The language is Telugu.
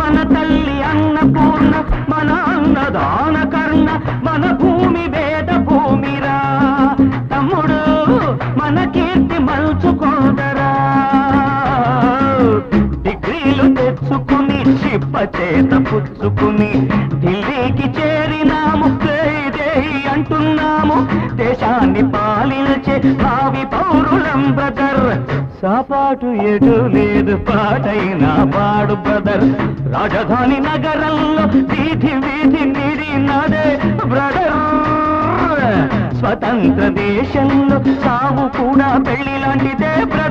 మన తల్లి అన్నపూర్ణ మన అన్నదాన కర్ణ మన భూమి వేద భూమిరా. తమ్ముడు మన కీర్తి మలుచుకోదరా. డిగ్రీలు తెచ్చుకుని చిప్ప చేత పుచ్చుకుని ఢిల్లీకి చేరినాము. అంటున్నాము. దేశాన్ని పాలించే భావి పౌరులం బ్రదర్ సాపాటు ఎటు లేదు పాటైనా పాడు బ్రదర్ రాజధాని నగరంలో వీధి వీధి నిడినదే బ్రదర్ స్వతంత్ర దేశంలో సాగు కూడా పెళ్ళి లాంటిదే బ్రదర్